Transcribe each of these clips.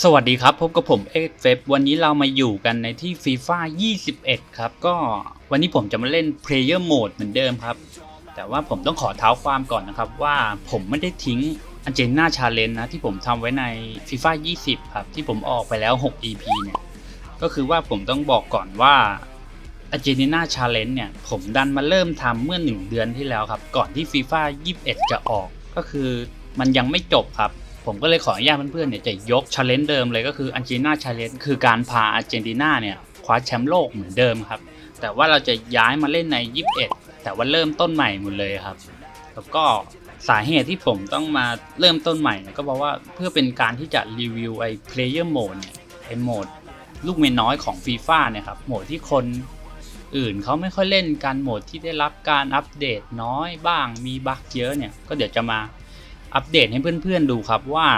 สวัสดีครับพบกับผมเอ็กเฟวันนี้เรามาอยู่กันในที่ฟีฟ่า21 ครับ ก็วันนี้ผมจะมาเล่น Player Mode เหมือนเดิมครับ แต่ว่าผมต้องขอเท้าความก่อนนะครับ ว่าผมไม่ได้ทิ้งอันเจน่าชาเลนนะ ที่ผมทำไว้ในฟีฟ่า20 ครับ ที่ผมออกไปแล้ว 6 EP เนี่ย ก็คือว่าผมต้องบอกก่อนว่าอาร์เจน i นาชาเลนเนี่ย ผมดันมาเริ่มทำเมื่อ 1 เดือนที่แล้วครับ ก่อนที่ฟีฟ่า21 จะออกก็คือมันยังไม่จบครับ ผมก็เลยขออนุญาตเพื่อนๆเนี่ยจะยกชาเลนจ์เดิมเลยก็คืออันเจน่าชาเลนจ์คือการพาอาร์เจนตินาเนี่ยคว้าแชมป์โลกเหมือนเดิมครับ แต่ว่าเราจะย้ายมาเล่นใน 21 แต่ว่าเริ่มต้นใหม่หมดเลยครับ แล้วก็สาเหตุที่ผมต้องมาเริ่มต้นใหม่ก็เพราะว่าเพื่อเป็นการที่จะรีวิวไอ้ player mode เนี่ยไอ้โหมดลูกเมนน้อยของฟีฟ่าเนี่ยครับโหมดที่คนอื่นเขาไม่ค่อยเล่นกันโหมดที่ได้รับการอัปเดตน้อยบ้างมีบั๊กเยอะเนี่ยก็เดี๋ยวจะมา อัปเดตให้เพื่อนๆดูครับว่า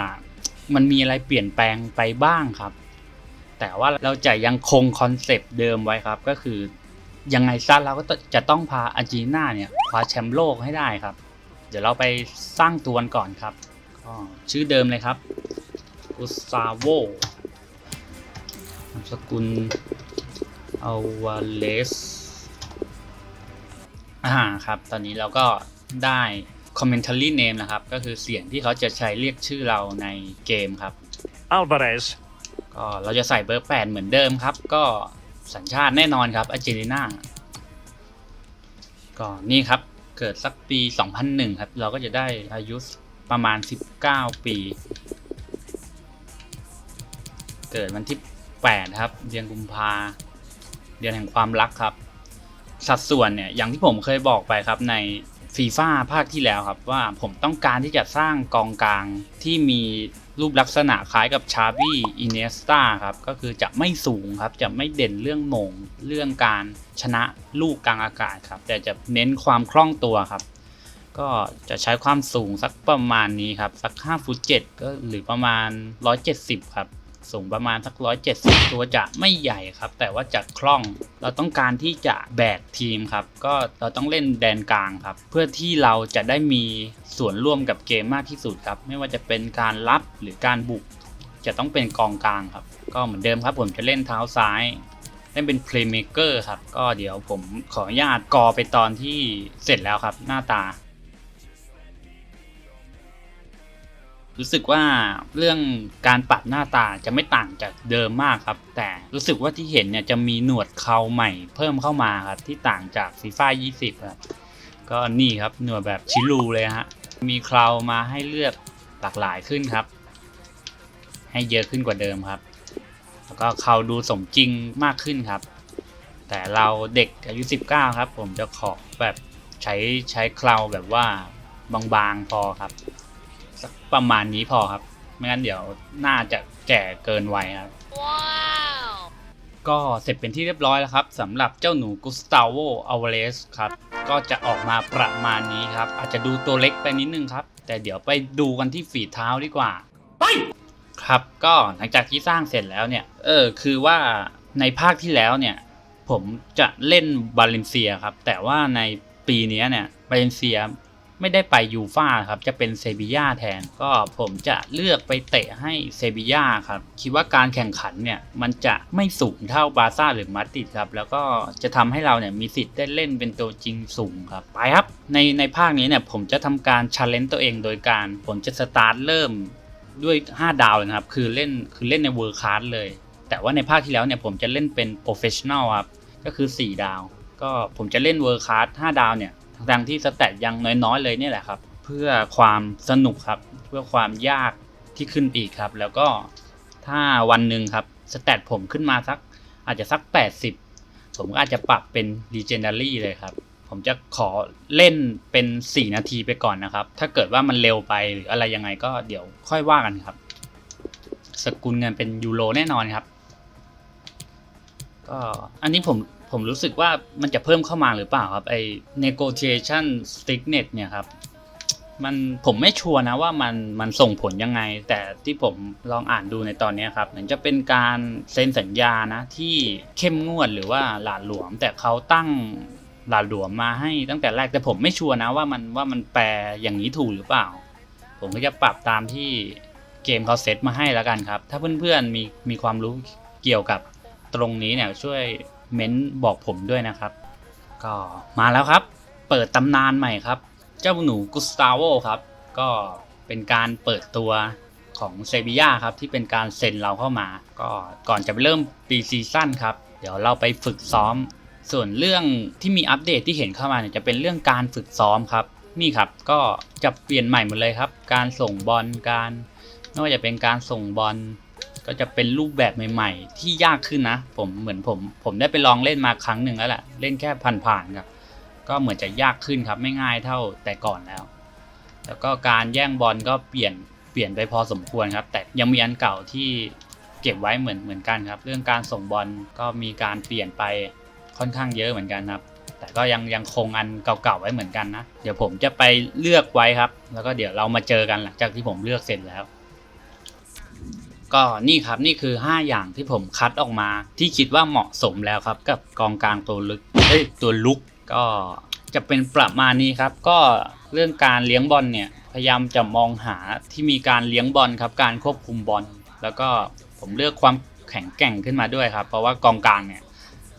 มันมีอะไรเปลี่ยนแปลงไปบ้างครับ แต่ว่าเราจะยังคงคอนเซปต์เดิมไว้ครับ ก็คือยังไงซะเราก็จะต้องพาอาร์เจนตินาเนี่ยคว้าแชมป์โลกให้ได้ครับ เดี๋ยวเราไปสร้างตัวกันก่อนครับก็ชื่อเดิมเลยครับกุสซาโวนามสกุลอาวาเลสอ่าครับ ตอนนี้เราก็ได้ commentary name นะครับ ก็คือเสียงที่เขาจะใช้เรียกชื่อเราในเกมครับ Alvarez, ก็เราจะใส่เบอร์ 8 เหมือนเดิมครับ ก็สัญชาติแน่นอนครับอาร์เจนตินาก็นี่ครับเกิดสักปี 2001 ครับ เราก็จะได้อายุประมาณ 19 ปี เกิดวันที่ 8 ครับ เดือนกุมภาเดือนแห่งความรักครับ สัดส่วนเนี่ยอย่างที่ผมเคยบอกไปครับใน ฟีฟ่าภาคที่แล้วครับว่าผมต้องการที่จะสร้างกองกลางที่มีรูปลักษณะคล้ายกับชาบีอินเนสตาครับก็คือจะไม่สูงครับจะไม่เด่นเรื่องโมงเรื่องการชนะลูกกลางอากาศครับ แต่จะเน้นความคล่องตัวครับ ก็จะใช้ความสูงสักประมาณนี้ครับ สัก5ฟุต7ก็หรือประมาณ 170 ครับ สูงประมาณสัก 170 ตัวจะไม่ใหญ่ครับ แต่ว่าจะคล่อง เราต้องการที่จะแบกทีมครับ ก็เราต้องเล่นแดนกลางครับ เพื่อที่เราจะได้มีส่วนร่วมกับเกมมากที่สุดครับ ไม่ว่าจะเป็นการรับหรือการบุก จะต้องเป็นกองกลางครับ ก็เหมือนเดิมครับ ผมจะเล่นเท้าซ้ายเล่นเป็น playmaker ครับ ก็เดี๋ยวผมขออนุญาตกอไปตอนที่เสร็จแล้วครับ หน้าตา รู้สึกว่าเรื่องการปรับหน้าตาจะไม่ต่างจากเดิมมากครับ แต่รู้สึกว่าที่เห็นเนี่ยจะมีหนวดเคราใหม่เพิ่มเข้ามาครับที่ต่างจากฟีฟ่า20ครับก็นี่ครับหนวดแบบชิลูเลยฮะมีเครามาให้เลือกหลากหลายขึ้นครับ ให้เยอะขึ้นกว่าเดิมครับ แล้วก็เคราดูสมจริงมากขึ้นครับ แต่เราเด็กอายุ 19 ครับ ผมจะขอแบบใช้ใช้เคราแบบว่าบางๆพอครับ สักประมาณนี้พอครับ ไม่งั้นเดี๋ยวน่าจะแก่เกินวัยครับก็เสร็จเป็นที่เรียบร้อยแล้วครับสำหรับเจ้าหนูกุสตาโวอลวาเลสครับ ก็จะออกมาประมาณนี้ครับ อาจจะดูตัวเล็กไปนิดนึงครับ แต่เดี๋ยวไปดูกันที่ฝีเท้าดีกว่าไปครับก็หลังจากที่สร้างเสร็จแล้วเนี่ย เออคือว่าในภาคที่แล้วเนี่ย ผมจะเล่นบาเลนเซียครับ แต่ว่าในปีนี้เนี่ยบาเลนเซีย ไม่ได้ไปยูฟ่าครับ จะเป็นเซบีย่าแทน ก็ผมจะเลือกไปเตะให้เซบีย่าครับ คิดว่าการแข่งขันเนี่ย มันจะไม่สูงเท่าบาร์ซ่าหรือมาดริดครับ แล้วก็จะทำให้เราเนี่ยมีสิทธิ์ได้เล่นเป็นตัวจริงสูงครับ ไปครับ ในในภาคนี้เนี่ยผมจะทำการชาเลนจ์ตัวเองโดยการผมจะสตาร์ทเริ่มด้วย 5 ดาวเลยนะครับ คือเล่นคือเล่นในเวอร์ค a าสเลย แต่ว่าในภาคที่แล้วเนี่ยผมจะเล่นเป็นโปรเฟชชั่นอลครับ ก็คือ 4 ดาว ก็ผมจะเล่นเวอร์ค a าส5ดาวเนี่ย ทางที่สแตทยังน้อยๆเลยเนี่ยแหละครับ เพื่อความสนุกครับ เพื่อความยากที่ขึ้นอีกครับ แล้วก็ถ้าวันหนึ่งครับสแตทผมขึ้นมาสักอาจจะสัก 80 ผมก็อาจจะปรับเป็น Legendary เลยครับ ผมจะขอเล่นเป็น 4 นาทีไปก่อนนะครับ ถ้าเกิดว่ามันเร็วไปหรืออะไรยังไงก็เดี๋ยวค่อยว่ากันครับ สกุลเงินเป็นยูโรแน่นอนครับ ก็อันนี้ผมผมรู้สึกว่ามันจะเพิ่มเข้ามาหรือเปล่าครับไอ้ negotiation stickness เนี่ยครับมันผมไม่ชัวร์นะว่ามันมันส่งผลยังไง แต่ที่ผมลองอ่านดูในตอนนี้ครับเหมือนจะเป็นการเซ็นสัญญานะที่เข้มงวดหรือว่าหลาดหลวม แต่เขาตั้งหลาดหลวมมาให้ตั้งแต่แรกแต่ผมไม่ชัวร์นะว่ามันว่ามันแปลอย่างนี้ถูกหรือเปล่า ผมก็จะปรับตามที่เกมเขาเซตมาให้แล้วกันครับ ถ้าเพื่อนๆมีมีความรู้เกี่ยวกับตรงนี้เนี่ยช่วย เม้นบอกผมด้วยนะครับ ก็มาแล้วครับ เปิดตำนานใหม่ครับ เจ้าหนูกุสตาโวครับ ก็เป็นการเปิดตัวของเซบียาครับที่เป็นการเซ็นเราเข้ามา ก็ก่อนจะไปเริ่มปีซีซั่นครับ เดี๋ยวเราไปฝึกซ้อม ส่วนเรื่องที่มีอัปเดตที่เห็นเข้ามาเนี่ยจะเป็นเรื่องการฝึกซ้อมครับ นี่ครับก็จะเปลี่ยนใหม่หมดเลยครับ การส่งบอลการไม่ว่าจะเป็นการส่งบอล ก็จะเป็นรูปแบบใหม่ๆ ที่ยากขึ้นนะ ผมเหมือนผมผมได้ไปลองเล่นมาครั้งหนึ่งแล้วแหละเล่นแค่ผ่านๆครับก็เหมือนจะยากขึ้นครับไม่ง่ายเท่าแต่ก่อนแล้ว แล้วก็การแย่งบอลก็เปลี่ยนเปลี่ยนไปพอสมควรครับ แต่ยังมีอันเก่าที่เก็บไว้เหมือนเหมือนกันครับ เรื่องการส่งบอลก็มีการเปลี่ยนไปค่อนข้างเยอะเหมือนกันครับ แต่ก็ยังยังคงอันเก่าๆไว้เหมือนกันนะ เดี๋ยวผมจะไปเลือกไว้ครับ แล้วก็เดี๋ยวเรามาเจอกันหลังจากที่ผมเลือกเสร็จแล้ว ก็นี่ครับนี่คือ 5 อย่างที่ผมคัดออกมา ที่คิดว่าเหมาะสมแล้วครับ กับกองกลางตัวลึกเอ้ยตัวลุกก็จะเป็นประมาณนี้ครับ ก็เรื่องการเลี้ยงบอลเนี่ยพยายามจะมองหาที่มีการเลี้ยงบอลครับ การควบคุมบอลแล้วก็ผมเลือกความแข็งแกร่งขึ้นมาด้วยครับ เพราะว่ากองกลางเนี่ย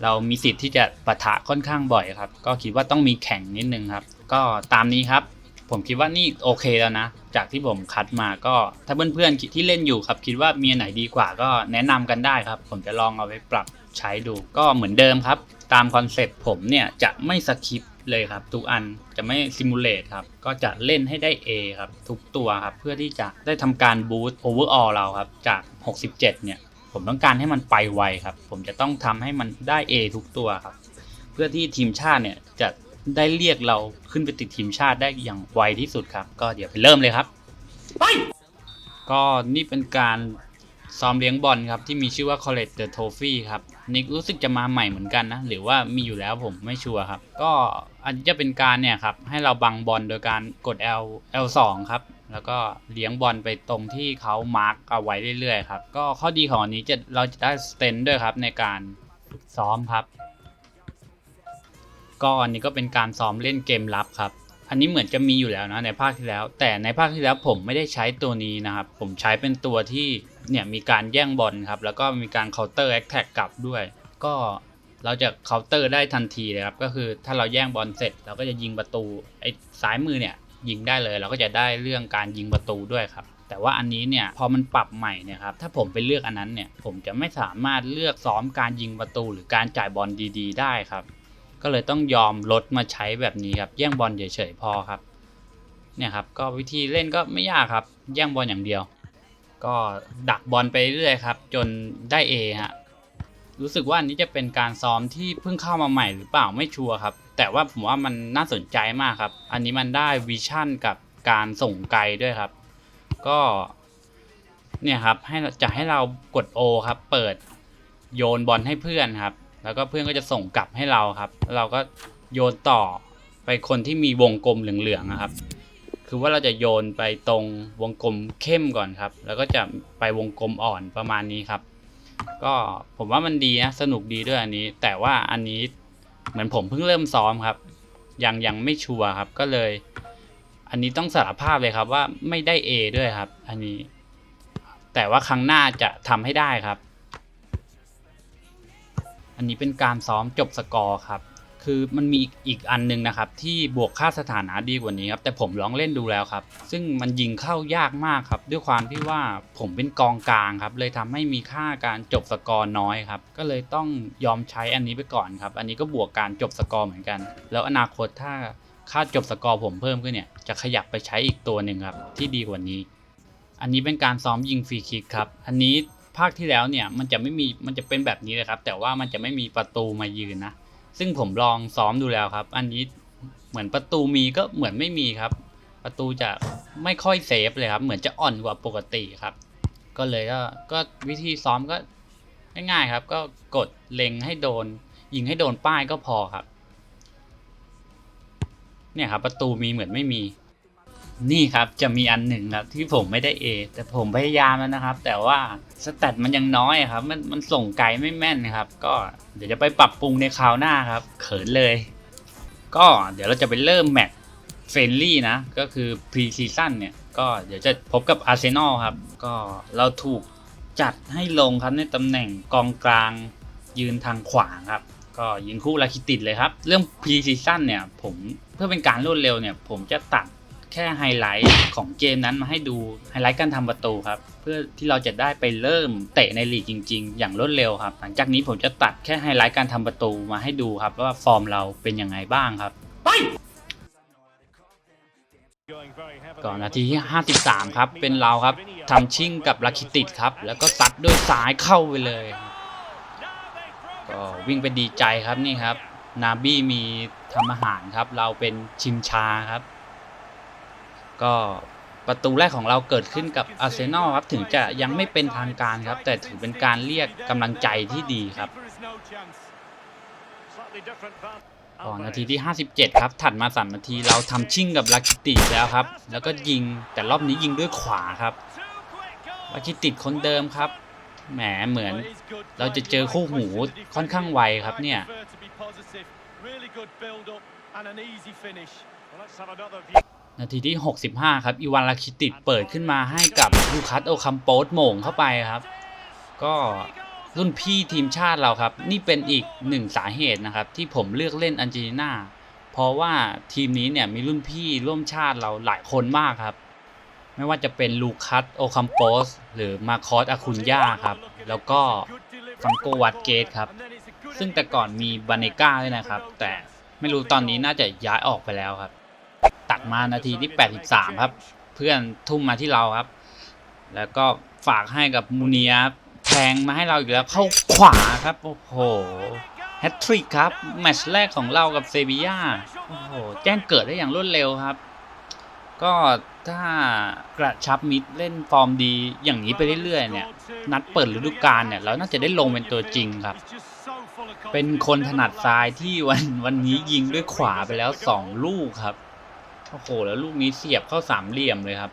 เรามีสิทธิ์ที่จะปะทะค่อนข้างบ่อยครับ ก็คิดว่าต้องมีแข่งนิดนึงครับ ก็ตามนี้ครับ ผมคิดว่านี่โอเคแล้วนะ จากที่ผมคัดมาก็ถ้าเพื่อนๆที่เล่นอยู่ครับ คิดว่ามีอันไหนดีกว่าก็แนะนำกันได้ครับ ผมจะลองเอาไปปรับใช้ดู ก็เหมือนเดิมครับ ตามคอนเซ็ปต์ผมเนี่ยจะไม่สคิปเลยครับ ทุกอันจะไม่ซิมูเลตครับ ก็จะเล่นให้ได้ A ครับ ทุกตัวครับ เพื่อที่จะได้ทำการบูสต์โอเวอร์ออลเราครับ จาก 67 เนี่ย ผมต้องการให้มันไปไวครับ ผมจะต้องทำให้มันได้ A ทุกตัวครับ เพื่อที่ทีมชาติเนี่ย ได้เรียกเราขึ้นไปติดทีมชาติได้อย่างไวที่สุดครับ ก็เดี๋ยวไปเริ่มเลยครับก็นี่เป็นการซ้อมเลี้ยงบอลครับ ที่มีชื่อว่า College the Trophy ครับนี่รู้สึกจะมาใหม่เหมือนกันนะ หรือว่ามีอยู่แล้วผมไม่ชัวร์ครับ ก็อันนี้จะเป็นการเนี่ยครับ ให้เราบังบอลโดยการกด L L2 ครับ แล้วก็เลี้ยงบอลไปตรงที่เขามาร์กเอาไว้เรื่อยๆครับ ก็ข้อดีของอันนี้จะเราจะได้สเตนด้วยครับในการซ้อมครับ ก็อันนี้ก็เป็นการซ้อมเล่นเกมลับครับ อันนี้เหมือนจะมีอยู่แล้วนะในภาคที่แล้ว แต่ในภาคที่แล้วผมไม่ได้ใช้ตัวนี้นะครับ ผมใช้เป็นตัวที่เนี่ยมีการแย่งบอลครับ แล้วก็มีการเคาน์เตอร์แอคแท็กกลับด้วย ก็เราจะเคาน์เตอร์ได้ทันทีเลยครับ ก็คือถ้าเราแย่งบอลเสร็จเราก็จะยิงประตูไอ้ซ้ายมือเนี่ยยิงได้เลยเราก็จะได้เรื่องการยิงประตูด้วยครับ แต่ว่าอันนี้เนี่ยพอมันปรับใหม่เนี่ยครับถ้าผมไปเลือกอันนั้นเนี่ยผมจะไม่สามารถเลือกซ้อมการยิงประตูหรือการจ่ายบอลดี ๆ ได้ครับ ก็เลยต้องยอมลดมาใช้แบบนี้ครับ แย่งบอลเฉยๆพอครับ เนี่ยครับ ก็วิธีเล่นก็ไม่ยากครับ แย่งบอลอย่างเดียว ก็ดักบอลไปเรื่อยครับ จนได้ A ฮะ รู้สึกว่าอันนี้จะเป็นการซ้อมที่เพิ่งเข้ามาใหม่หรือเปล่าไม่ชัวร์ครับ แต่ว่าผมว่ามันน่าสนใจมากครับ อันนี้มันได้วิชั่นกับการส่งไกลด้วยครับ ก็เนี่ยครับให้จะให้เรากด O ครับ เปิดโยนบอลให้เพื่อนครับ แล้วก็เพื่อนก็จะส่งกลับให้เราครับ เราก็โยนต่อไปคนที่มีวงกลมเหลืองๆนะครับ คือว่าเราจะโยนไปตรงวงกลมเข้มก่อนครับ แล้วก็จะไปวงกลมอ่อนประมาณนี้ครับ ก็ผมว่ามันดีนะสนุกดีด้วยอันนี้ แต่ว่าอันนี้เหมือนผมเพิ่งเริ่มซ้อมครับ ยังยังไม่ชัวร์ครับก็เลย อันนี้ต้องสารภาพเลยครับว่าไม่ได้ A ด้วยครับ อันนี้ แต่ว่าครั้งหน้าจะทำให้ได้ครับ อันนี้เป็นการซ้อมจบสกอร์ครับ คือมันมีอีกอันหนึงนะครับ ที่บวกค่าสถานะดีกว่านี้ครับ แต่ผมลองเล่นดูแล้วครับ ซึ่งมันยิงเข้ายากมากครับ ด้วยความที่ว่าผมเป็นกองกลางครับ เลยทำให้มีค่าการจบสกอร์น้อยครับ ก็เลยต้องยอมใช้อันนี้ไปก่อนครับ อันนี้ก็บวกการจบสกอร์เหมือนกัน แล้วอนาคตถ้าค่าจบสกอร์ผมเพิ่มขึ้นเนี่ย จะขยับไปใช้อีกตัวหนึ่งครับที่ดีกว่านี้ อันนี้เป็นการซ้อมยิงฟรีคิกครับ อันนี้ ภาคที่แล้วเนี่ยมันจะไม่มีมันจะเป็นแบบนี้เลยครับ แต่ว่ามันจะไม่มีประตูมายืนนะ ซึ่งผมลองซ้อมดูแล้วครับ อันนี้เหมือนประตูมีก็เหมือนไม่มีครับ ประตูจะไม่ค่อยเซฟเลยครับ เหมือนจะอ่อนกว่าปกติครับ ก็เลยก็ก็วิธีซ้อมก็ง่ายๆครับ ก็กดเล็งให้โดน ยิงให้โดนป้ายก็พอครับ เนี่ยครับประตูมีเหมือนไม่มี นี่ครับจะมีอันหนึ่งครับที่ผมไม่ได้ A แต่ผมพยายามแล้วนะครับ แต่ว่าสแตทมันยังน้อยครับ มันมันส่งไกลไม่แม่นครับ ก็เดี๋ยวจะไปปรับปรุงในคราวหน้าครับ เขินเลย ก็เดี๋ยวเราจะไปเริ่มแมตช์เฟรนลี่นะ ก็คือพรีซีซั่นเนี่ย ก็เดี๋ยวจะพบกับอาร์เซนอลครับ ก็เราถูกจัดให้ลงครับในตำแหน่งกองกลางยืนทางขวาครับ ก็ยิงคู่ลาคิติดเลยครับ เรื่องพรีซีซั่นเนี่ยผมเพื่อเป็นการรวดเร็วเนี่ย ผมจะตัด แค่ไฮไลท์ของเกมนั้นมาให้ดูไฮไลท์การทำประตูครับ เพื่อที่เราจะได้ไปเริ่มเตะในลีกจริง ๆ อย่างรวดเร็วครับ หลังจากนี้ผมจะตัดแค่ไฮไลท์การทำประตูมาให้ดูครับ ว่าฟอร์มเราเป็นยังไงบ้างครับก่อนนาทีที่ 53 ครับ เป็นเราครับทำชิ่งกับลาคิติดครับ แล้วก็ซัดด้วยซ้ายเข้าไปเลยครับก็วิ่งไปดีใจครับนี่ครับ นาบี้มีทำอาหารครับ เราเป็นชิมชาครับ ก็ประตูแรกของเราเกิดขึ้นกับอาร์เซนอลครับถึงจะยังไม่เป็นทางการครับ แต่ถือเป็นการเรียกกำลังใจที่ดีครับก่อนนาทีที่ 57 ครับ ถัดมา 3 นาทีเราทำชิ่งกับลาคิติแล้วครับ แล้วก็ยิงแต่รอบนี้ยิงด้วยขวาครับลาคิติคนเดิมครับ แหมเหมือน เราจะเจอคู่หูค่อนข้างไวครับเนี่ย นาทีที่ 65 ครับ อีวานลาคิติดเปิดขึ้นมาให้กับลูคัสโอคัมโปสโหม่งเข้าไปครับ ก็รุ่นพี่ทีมชาติเราครับ นี่เป็นอีกหนึ่งสาเหตุนะครับ ที่ผมเลือกเล่นอันเจลิน่า เพราะว่าทีมนี้เนี่ยมีรุ่นพี่ร่วมชาติเราหลายคนมากครับ ไม่ว่าจะเป็นลูคัสโอคัมโปสหรือมาคอสอาคุนย่าครับ แล้วก็ฟังโกวัตเกตครับ ซึ่งแต่ก่อนมีบาเนก้าด้วยนะครับ แต่ไม่รู้ตอนนี้น่าจะย้ายออกไปแล้วครับ ตัดมานาทีที่ 83 ครับ เพื่อนทุ่มมาที่เราครับ แล้วก็ฝากให้กับมูเนียแทงมาให้เราอีกแล้วเข้าขวาครับโอ้โหแฮตทริกครับแมตช์แรกของเรากับเซบีย่าโอ้โหแจ้งเกิดได้อย่างรวดเร็วครับ ก็ถ้ากระชับมิดเล่นฟอร์มดีอย่างนี้ไปเรื่อยๆเนี่ย นัดเปิดฤดูกาลเนี่ยเราน่าจะได้ลงเป็นตัวจริงครับ เป็นคนถนัดซ้ายที่วันวันนี้ยิงด้วยขวาไปแล้ว 2 ลูกครับ โอ้โห แล้วลูกนี้เสียบเข้าสามเหลี่ยมเลยครับ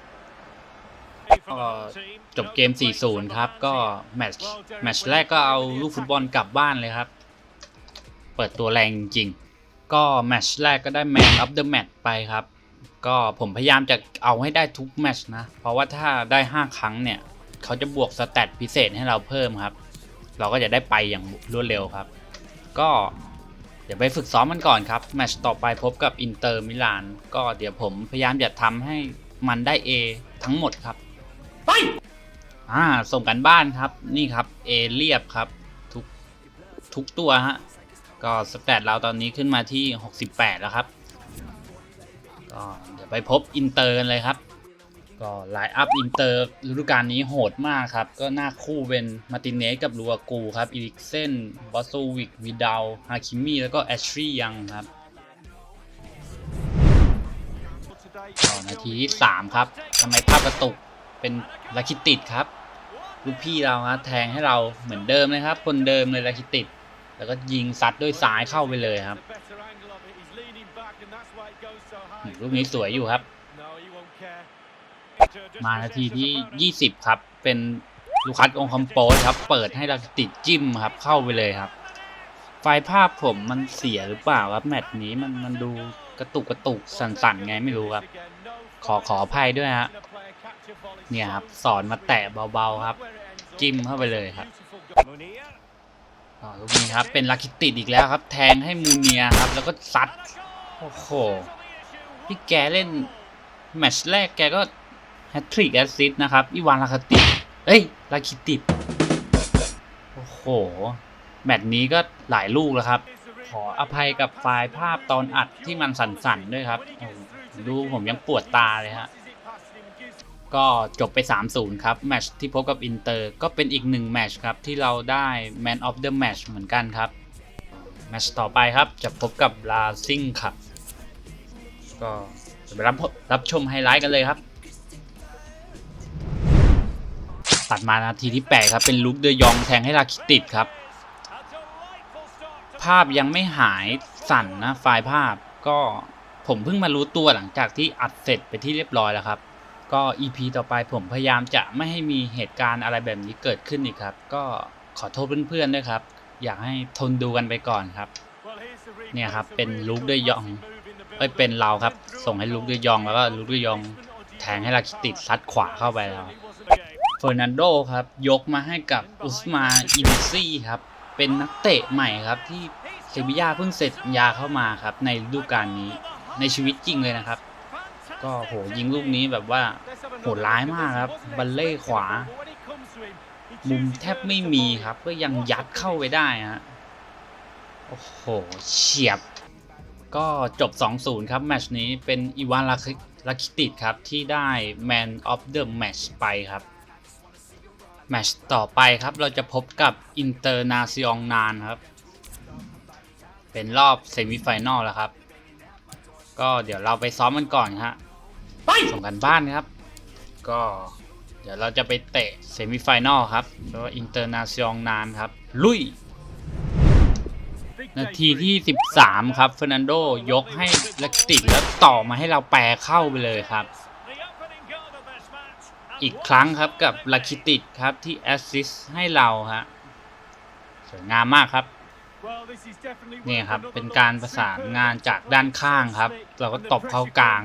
ก็จบเกม 4-0 ครับ ก็แมตช์แมตช์แรกก็เอาลูกฟุตบอลกลับบ้านเลยครับ เปิดตัวแรงจริง ก็แมตช์แรกก็ได้แมน of the match ไปครับ ก็ผมพยายามจะเอาให้ได้ทุกแมตช์นะ เพราะว่าถ้าได้ 5 ครั้งเนี่ย เขาจะบวกสแตทพิเศษให้เราเพิ่มครับ เราก็จะได้ไปอย่างรวดเร็วครับ ก็ เดี๋ยวไปฝึกซ้อมมันก่อนครับ แมตช์ต่อไปพบกับอินเตอร์มิลาน ก็เดี๋ยวผมพยายามจะทำให้มันได้ A ทั้งหมดครับไปอ่าส่งกันบ้านครับ นี่ครับ A เรียบครับ ทุกทุกตัวฮะ ก็สแตทเราตอนนี้ขึ้นมาที่ 68 แล้วครับ ก็เดี๋ยวไปพบอินเตอร์กันเลยครับ ก็ไลน์อัพอินเตอร์ฤดูกาลนี้โหดมากครับ ก็หน้าคู่เป็นมาร์ติเนสกับลูอากูครับอีริกเซนบอสโซวิกวิดาลฮาคิมี่แล้วก็แอชรียังครับต่อนาทีที่3ครับทำไมภาพกระตุกเป็นลาคิติดครับ ลูกพี่เราฮะแทงให้เราเหมือนเดิมเลยครับ คนเดิมเลยลาคิติด แล้วก็ยิงซัดด้วยซ้ายเข้าไปเลยครับลูกนี้สวยอยู่ครับ มานาทีที่ 20 ครับ เป็นลูคัสองคอมโปสครับ เปิดให้เราติดจิ้มครับ เข้าไปเลยครับ ไฟล์ภาพผมมันเสียหรือเปล่าครับแมตช์นี้มันมันดูกระตุกกระตุกสั่นๆไงไม่รู้ครับ ขอขออภัยด้วยฮะเนี่ยครับ สอนมาแตะเบาๆครับ จิ้มเข้าไปเลยครับลูกนี้ครับ เป็นลักคิติดอีกแล้วครับ แทงให้มูเนียครับ แล้วก็ซัด โอ้โห พี่แกเล่น แมตช์แรกแกก็ แฮตทริกแอสซิสต์นะครับอีวานลาคาติเอ้ยลาคิติดโอ้โห แมตช์นี้ก็หลายลูกแล้วครับ ขออภัยกับไฟล์ภาพตอนอัดที่มันสั่นๆด้วยครับ ดูผมยังปวดตาเลยฮะก็จบไป 3-0 ครับ แมตช์ที่พบกับอินเตอร์ก็เป็นอีกหนึ่งแมตช์ครับ ที่เราได้ Man of the Match เหมือนกันครับ แมตช์ต่อไปครับจะพบกับลาซิงครับ ก็จะไปรับรับชมไฮไลท์กันเลยครับ ตัดมานาทีที่ 8 ครับ เป็นลุกเดยองแทงให้ลาคิติดครับ ภาพยังไม่หายสั่นนะ ไฟล์ภาพก็ผมเพิ่งมารู้ตัวหลังจากที่อัดเสร็จไปที่เรียบร้อยแล้วครับ ก็ EP ต่อไปผมพยายามจะไม่ให้มีเหตุการณ์อะไรแบบนี้เกิดขึ้นอีกครับ ก็ขอโทษเพื่อนๆด้วยครับ อยากให้ทนดูกันไปก่อนครับ เนี่ยครับเป็นลุกด้วยยองเอ้ยเป็นเราครับ ส่งให้ลุกด้วยยองแล้วก็ลุกด้วยยองแทงให้ลาคิติดซัดขวาเข้าไปแล้ว ฟอร์นันโดครับยกมาให้กับอุสมาอินซี่ครับเป็นนักเตะใหม่ครับที่เซบีย่าเพิ่งเสร็จสัญญาเข้ามาครับในฤดูกาลนี้ในชีวิตจริงเลยนะครับ ก็โหยิงลูกนี้แบบว่าโหดร้ายมากครับบัลเล่ขวา มุมแทบไม่มีครับก็ยังยัดเข้าไปได้ฮะโอ้โหเฉียบ ก็จบ 2-0 ครับ แมชนี้เป็นอีวานลาคิติดครับที่ได้ Man of the Match ไปครับ แมตชต่อไปครับเราจะพบกับอินเตอร์นาซิองนานครับ เป็นรอบเซมิไฟแนลแล้วครับ ก็เดี๋ยวเราไปซ้อมกันก่อนฮะส่งกันบ้านครับ ก็เดี๋ยวเราจะไปเตะเซมิไฟแนลครับแล้วอินเตอร์นาซิองนานครับ ลุย นาทีที่ 13 ครับเฟอร์นันโดยกให้ลักติดแล้วต่อมาให้เราแปรเข้าไปเลยครับ อีกครั้งครับกับลาคิติดครับที่แอสซิสต์ให้เราฮะสวยงามมากครับนี่ครับเป็นการประสานงานจากด้านข้างครับ เราก็ตบเข้ากลาง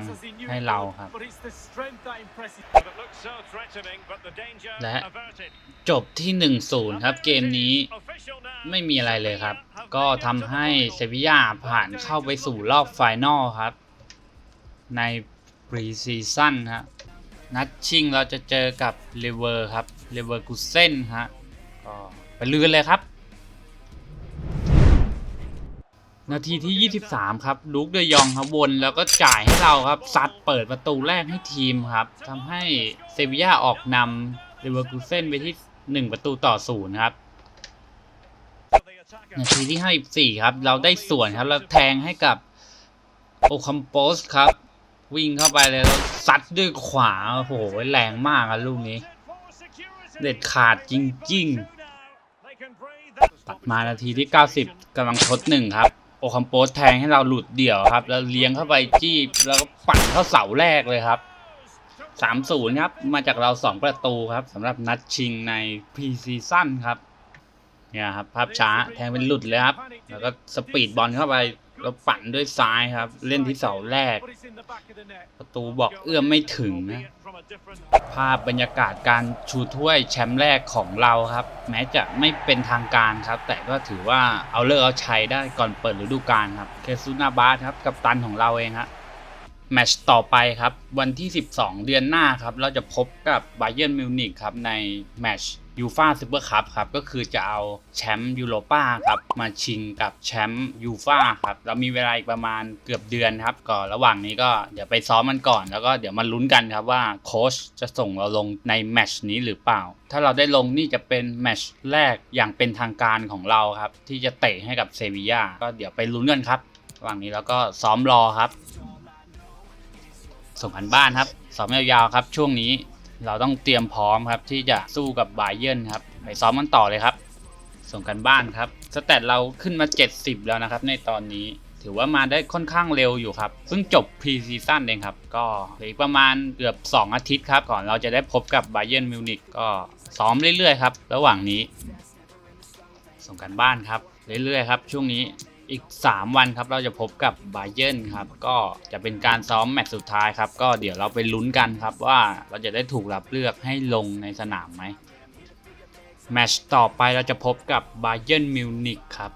ให้เราครับ และและจบที่ 1-0 ครับ เกมนี้ไม่มีอะไรเลยครับ ก็ทำให้เซบีย่าผ่านเข้าไปสู่รอบไฟนอลครับ ในปรีซีซั่นครับ นัดชิงเราจะเจอกับเลเวอร์ครับเลเวอร์กูเซนฮะก็ไปลือนเลยครับ นาทีที่ 23 ครับลูกเดยองครับวนแล้วก็จ่ายให้เราครับซัดเปิดประตูแรกให้ทีมครับทำให้เซบีย่าออกนำเลเวอร์กูเซนไปที่ 1 ประตูต่อศูนย์ครับนาทีที่ 54 ครับ เราได้ส่วนครับแล้วแทงให้กับโอคัมโปสครับ วิ่งเข้าไปเลยแล้วซัดด้วยขวาโอ้โหแรงมากครับลูกนี้ เด็ดขาดจริงๆ ตัดมานาทีที่ 90กำลังทดหนึ่งครับ โอคัมโปสแทงให้เราหลุดเดี่ยวครับ แล้วเลี้ยงเข้าไปจี้แล้วก็ปั่นเข้าเสาแรกเลยครับ3-0ครับ มาจากเรา 2 ประตูครับสำหรับนัดชิงในพรีซีซั่นครับเนี่ยครับ ภาพช้าแทงเป็นหลุดเลยครับ แล้วก็สปีดบอลเข้าไป แล้วปั่นด้วยซ้ายครับ เล่นที่เสาแรก ประตูบอกเอื้อมไม่ถึงนะภาพบรรยากาศการชูถ้วยแชมป์แรกของเราครับ แม้จะไม่เป็นทางการครับ แต่ก็ถือว่าเอาเลิกเอาชัยได้ก่อนเปิดฤดูกาลครับเคซูนาบาสครับกับตันของเราเองครับแมตช์ต่อไปครับ วันที่ 12 เดือนหน้าครับ เราจะพบกับไบเ e ร์นมิวนิกครับในแมตช์ ยูฟาซูเปอร์คัพครับก็คือจะเอาแชมป์ยูโรป้าครับมาชิงกับแชมป์ยูฟาครับเรามีเวลาอีกประมาณเกือบเดือนครับก็ระหว่างนี้ก็เดี๋ยวไปซ้อมมันก่อน แล้วก็เดี๋ยวมาลุ้นกันครับว่าโค้ชจะส่งเราลงในแมชนี้หรือเปล่า ถ้าเราได้ลงนี่จะเป็นแมชแรกอย่างเป็นทางการของเราครับที่จะเตะให้กับเซบีย่าก็เดี๋ยวไปลุ้นกันครับระหว่างนี้เราก็ซ้อมรอครับส่งกันบ้านครับซ้อมยาวๆครับ ช่วงนี้ เราต้องเตรียมพร้อมครับที่จะสู้กับบาเยิร์นครับไปซ้อมกันต่อเลยครับ ส่งกันบ้านครับสแตทเราขึ้นมา 70 แล้วนะครับ ในตอนนี้ถือว่ามาได้ค่อนข้างเร็วอยู่ครับเพิ่งจบพรีซีซั่นเองครับ ก็เหลืออีกประมาณเกือบ 2 อาทิตย์ครับ ก่อนเราจะได้พบกับบาเยิร์นมิวนิกก็ซ้อมเรื่อยๆครับ ระหว่างนี้ ส่งกันบ้านครับ เรื่อยๆครับ ช่วงนี้ อีก 3 วันครับเราจะพบกับบาเยิร์นครับก็จะเป็นการซ้อมแมตช์สุดท้ายครับก็เดี๋ยวเราไปลุ้นกันครับว่าเราจะได้ถูกรับเลือกให้ลงในสนามไหมแมตช์ต่อไปเราจะพบกับบาเยิร์นมิวนิกครับ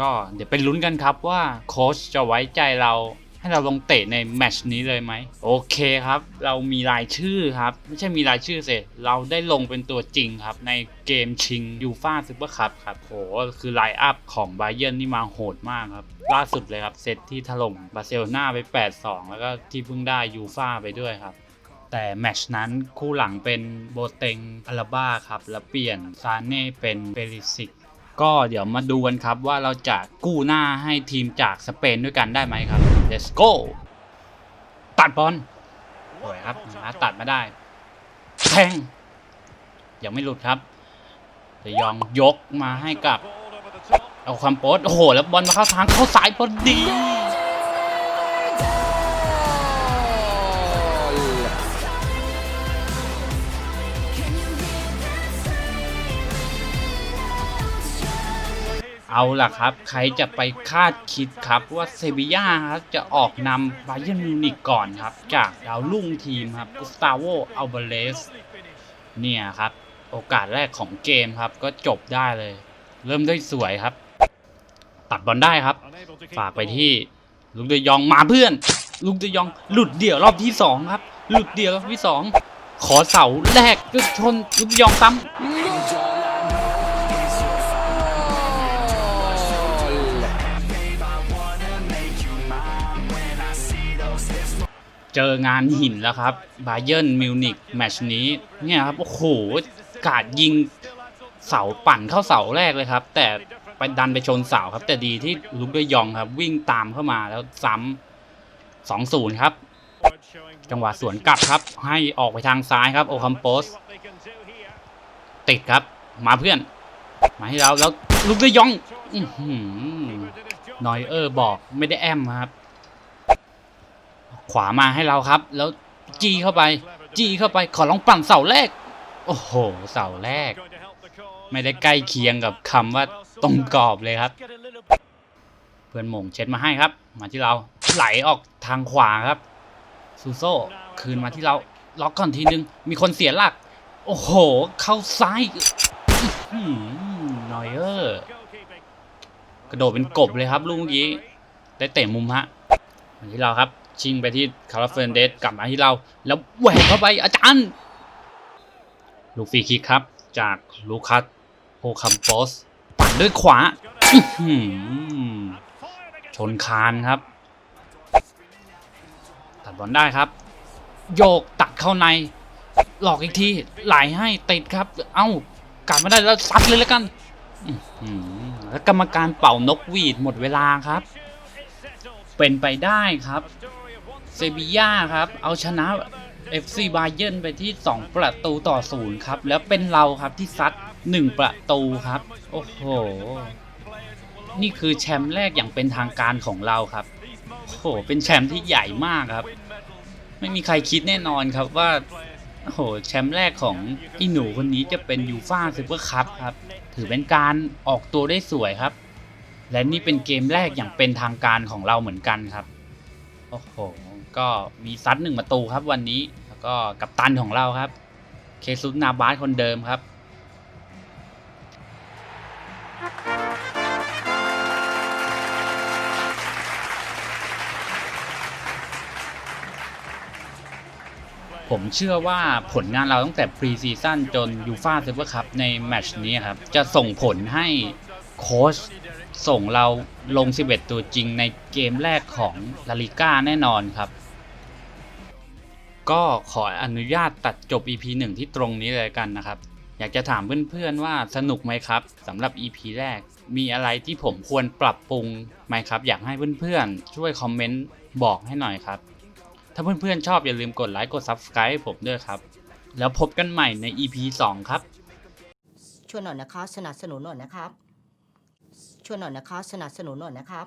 ก็เดี๋ยวไปลุ้นกันครับว่าโค้ชจะไว้ใจเรา ให้เราลงเตะในแมชนี้เลยไหมโอเคครับ เรามีรายชื่อครับ ไม่ใช่มีรายชื่อเสร็จ เราได้ลงเป็นตัวจริงครับ ในเกมชิงยูฟาซูเปอร์คัพครับโหคือไลน์อัพของไบเยิร์นนี่มาโหดมากครับ ล่าสุดเลยครับ เซตที่ถล่มบาร์เซโลนาไป 8-2 แล้วก็ที่เพิ่งได้ยูฟาไปด้วยครับแต่แมชนั้นคู่หลังเป็นโบเตงอาราบ้าครับ แล้วเปลี่ยนซานเน่เป็นเปริสิก ก็เดี๋ยวมาดูกันครับว่าเราจะกู้หน้าให้ทีมจากสเปนด้วยกันได้ไหมครับ let's go ตัดบอลสวยครับนะตัดมาได้แทงยังไม่หลุดครับจะยองยกมาให้กับ เอาความโป๊ดโอ้โห แล้วบอลมาเข้าทางเข้าสายพอดี เอาล่ะครับ ใครจะไปคาดคิดครับว่าเซบีย่าครับจะออกนำบาเยนมิวนิกก่อนครับ จากดาวรุ่งทีมครับกุสตาโวอัลเบเลสเนี่ยครับ โอกาสแรกของเกมครับ ก็จบได้เลย เริ่มได้สวยครับ ตัดบอลได้ครับ ฝากไปที่ลุงเดยองมาเพื่อน ลุงเดยองหลุดเดี่ยวรอบที่สองครับ หลุดเดี่ยวรอบที่สองขอเสาแรกก็ชนลุงเดยองซ้ำ เจองานหินแล้วครับบาเยิร์นมิวนิกแมตชนี้เนี่ยครับ โอ้โหกาดยิงเสาปั่นเข้าเสาแรกเลยครับ แต่ไปดันไปชนเสาครับ แต่ดีที่ลุกด้วยยองครับ วิ่งตามเข้ามาแล้วซ้ำสองศูนย์ครับ จังหวะสวนกลับครับ ให้ออกไปทางซ้ายครับ โอคัมโปส ติดครับ มาเพื่อน มาให้เราแล้วลุกด้วยยองอนอยเออร์บอกไม่ได้แอมครับ ขวามาให้เราครับ แล้วจี้เข้าไป จี้เข้าไปขอลองปั่นเสาแรก โอ้โห เสาแรก ไม่ได้ใกล้เคียงกับคำว่าตรงกรอบเลยครับ เพื่อนหมงเช็ดมาให้ครับ มาที่เราไหลออกทางขวาครับซูโซ่คืนมาที่เราล็อกก่อนทีนึง มีคนเสียหลัก โอ้โห เข้าซ้ายนอยเออร์กระโดดเป็นกบเลยครับลูกเมื่อกี้ ได้เตะมุมฮะมาที่เราครับ ชิงไปที่คาร์ลเฟรนเดสกลับมาที่เรา แล้วแหวกเข้าไปอาจารย์ ลูกฟรีคิกครับ จากลูคัสโอคัมโปสปั่นด้วยขวาชนคานครับ ตัดบอลได้ครับ โยกตัดเข้าใน หลอกอีกทีไหลให้ติดครับ เอ้ากลับมาได้แล้วซัดเลยแล้วกันแล้วกรรมการเป่านกหวีดหมดเวลาครับ เป็นไปได้ครับ ซบีย่าครับ เอาชนะ FC บาเยิร์นไปที่ 2 ประตูต่อศูนย์ครับ แล้วเป็นเราครับที่ซัด 1 ประตูครับ โอ้โห นี่คือแชมป์แรกอย่างเป็นทางการของเราครับ โอ้โห เป็นแชมป์ที่ใหญ่มากครับ ไม่มีใครคิดแน่นอนครับว่า โอ้โห แชมป์แรกของอีหนูคนนี้จะเป็นยูฟ่าซูเปอร์คัพครับ ถือเป็นการออกตัวได้สวยครับ และนี่เป็นเกมแรกอย่างเป็นทางการของเราเหมือนกันครับ โอ้โห ก็มีซัดหนึ่งประตูครับวันนี้แล้วก็กัปตันของเราครับ เคซุสนาบาสคนเดิมครับผมเชื่อว่าผลงานเราตั้งแต่พรีซีซั่นจนยูฟาซูเปอร์คัพในแมตช์นี้ครับ จะส่งผลให้โค้ชส่งเราลง 11 ตัวจริงในเกมแรกของลาลิก้าแน่นอนครับ ก็ขออนุญาตตัดจบ EP 1 ที่ตรงนี้เลยกันนะครับ อยากจะถามเพื่อนๆว่าสนุกไหมครับสำหรับ EP แรก มีอะไรที่ผมควรปรับปรุงไหมครับ อยากให้เพื่อนๆ ช่วยคอมเมนต์บอกให้หน่อยครับ ถ้าเพื่อนๆชอบอย่าลืมกดไลค์กด Subscribe ให้ผมด้วยครับ แล้วพบกันใหม่ใน EP 2 ครับ ช่วยหน่อยนะคะสนับสนุนหน่อยนะครับ ช่วยหน่อยนะคะสนับสนุนหน่อยนะครับ